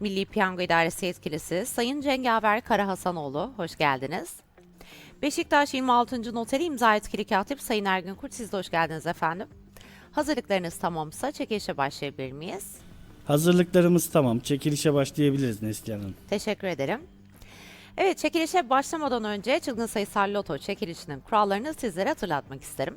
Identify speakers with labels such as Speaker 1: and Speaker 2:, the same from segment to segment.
Speaker 1: Milli Piyango İdaresi Yetkilisi Sayın Cengaver Kara Hasanoğlu, hoş geldiniz. Beşiktaş 26. Noteri imza etkili katip Sayın Ergün Kurt, siz de hoş geldiniz efendim. Hazırlıklarınız tamamsa çekilişe başlayabilir miyiz?
Speaker 2: Hazırlıklarımız tamam. Çekilişe başlayabiliriz Neslihan Hanım.
Speaker 1: Teşekkür ederim. Evet, çekilişe başlamadan önce Çılgın Sayısal Loto çekilişinin kurallarını sizlere hatırlatmak isterim.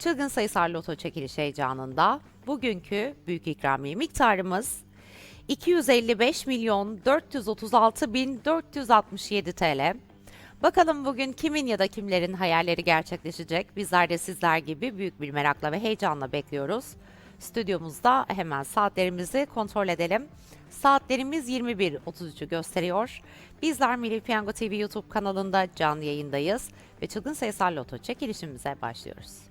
Speaker 1: Çılgın sayısal loto çekiliş heyecanında bugünkü büyük ikramiye miktarımız 255 milyon 436 bin 467 TL. Bakalım bugün kimin ya da kimlerin hayalleri gerçekleşecek? Bizler de sizler gibi büyük bir merakla ve heyecanla bekliyoruz. Stüdyomuzda hemen saatlerimizi kontrol edelim. Saatlerimiz 21.33'ü gösteriyor. Bizler Milli Piyango TV YouTube kanalında canlı yayındayız ve çılgın sayısal loto çekilişimize başlıyoruz.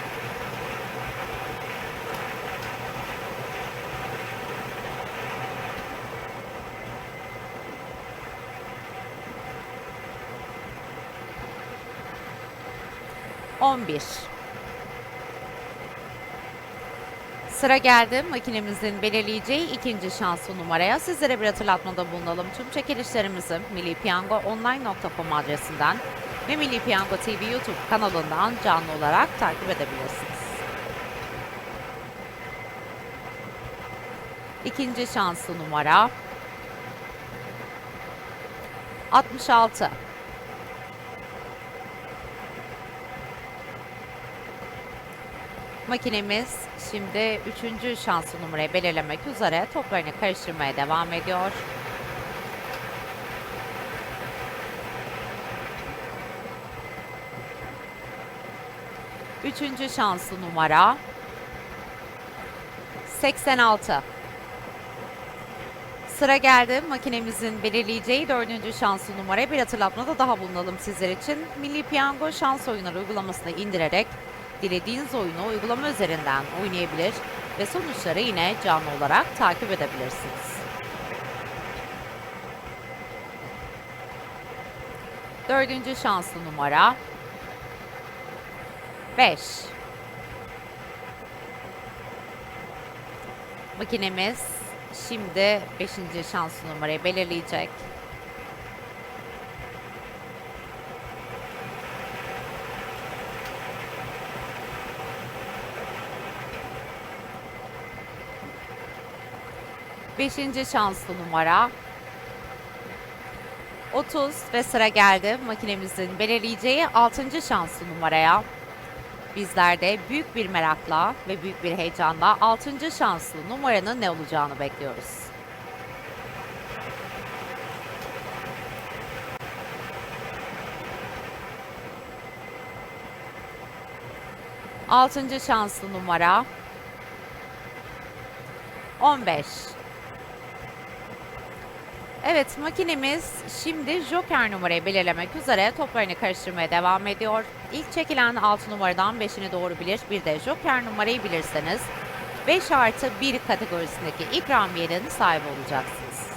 Speaker 1: On bir. Sıra geldi makinemizin belirleyeceği ikinci şanslı numaraya. Sizlere bir hatırlatmada bulunalım. Tüm çekilişlerimizi Milli Piyango Online.com adresinden ve Milli Piyango TV YouTube kanalından canlı olarak takip edebilirsiniz. İkinci şanslı numara 66. Makinemiz şimdi üçüncü şanslı numarayı belirlemek üzere toplarını karıştırmaya devam ediyor. Üçüncü şanslı numara 86. Sıra geldi. Makinemizin belirleyeceği dördüncü şanslı numaraya bir hatırlatmada daha bulunalım sizler için. Milli Piyango şans oyunları uygulamasını indirerek dilediğiniz oyunu uygulama üzerinden oynayabilir ve sonuçları yine canlı olarak takip edebilirsiniz. Dördüncü şanslı numara 5. Makinemiz şimdi 5. şanslı numarayı belirleyecek. Beşinci şanslı numara 30 ve sıra geldi makinemizin belirleyeceği 6. şanslı numaraya. Bizler de büyük bir merakla ve büyük bir heyecanla 6. şanslı numaranın ne olacağını bekliyoruz. Altıncı şanslı numara 15. Evet makinemiz şimdi Joker numarayı belirlemek üzere toplarını karıştırmaya devam ediyor. İlk çekilen 6 numaradan 5'ini doğru bilir. Bir de Joker numarayı bilirseniz 5 artı 1 kategorisindeki ikramiyenin sahibi olacaksınız.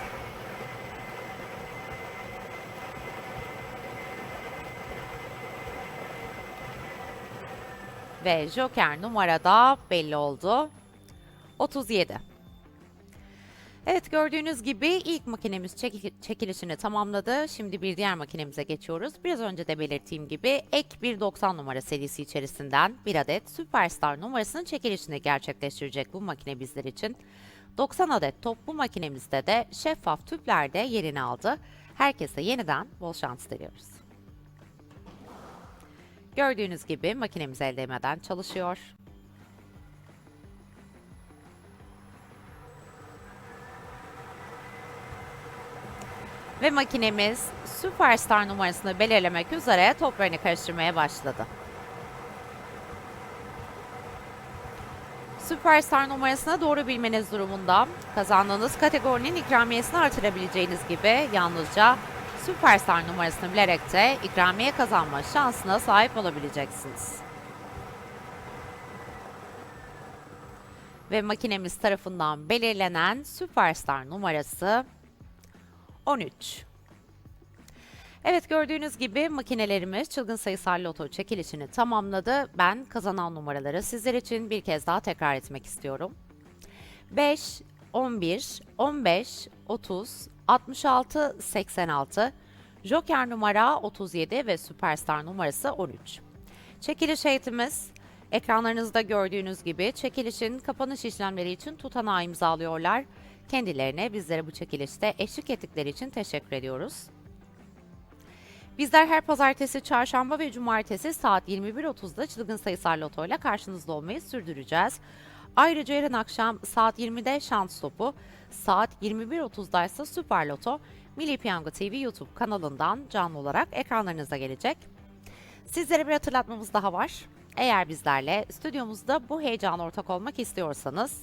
Speaker 1: Ve Joker numarada belli oldu. 37. Evet gördüğünüz gibi ilk makinemiz çeki- çekilişini tamamladı. Şimdi bir diğer makinemize geçiyoruz. Biraz önce de belirttiğim gibi ek 190 numara serisi içerisinden bir adet Superstar numarasının çekilişini gerçekleştirecek bu makine bizler için. 90 adet top bu makinemizde de şeffaf tüplerde yerini aldı. Herkese yeniden bol şans diliyoruz. Gördüğünüz gibi makinemiz el değmeden çalışıyor. Ve makinemiz Superstar numarasını belirlemek üzere toplarını karıştırmaya başladı. Superstar numarasına doğru bilmeniz durumunda kazandığınız kategorinin ikramiyesini artırabileceğiniz gibi yalnızca Superstar numarasını bilerek de ikramiye kazanma şansına sahip olabileceksiniz. Ve makinemiz tarafından belirlenen Superstar numarası 13. Evet gördüğünüz gibi makinelerimiz çılgın sayısal loto çekilişini tamamladı. Ben kazanan numaraları sizler için bir kez daha tekrar etmek istiyorum. 5, 11, 15, 30, 66, 86, Joker numara 37 ve Superstar numarası 13. Çekiliş heyetimiz ekranlarınızda gördüğünüz gibi çekilişin kapanış işlemleri için tutanağı imzalıyorlar. Kendilerine bizlere bu çekilişte eşlik ettikleri için teşekkür ediyoruz. Bizler her pazartesi, çarşamba ve cumartesi saat 21.30'da Çılgın Sayısal Loto ile karşınızda olmayı sürdüreceğiz. Ayrıca yarın akşam saat 20'de Şans Topu, saat 21.30'da ise Süper Loto, Milli Piyango TV YouTube kanalından canlı olarak ekranlarınıza gelecek. Sizlere bir hatırlatmamız daha var. Eğer bizlerle stüdyomuzda bu heyecana ortak olmak istiyorsanız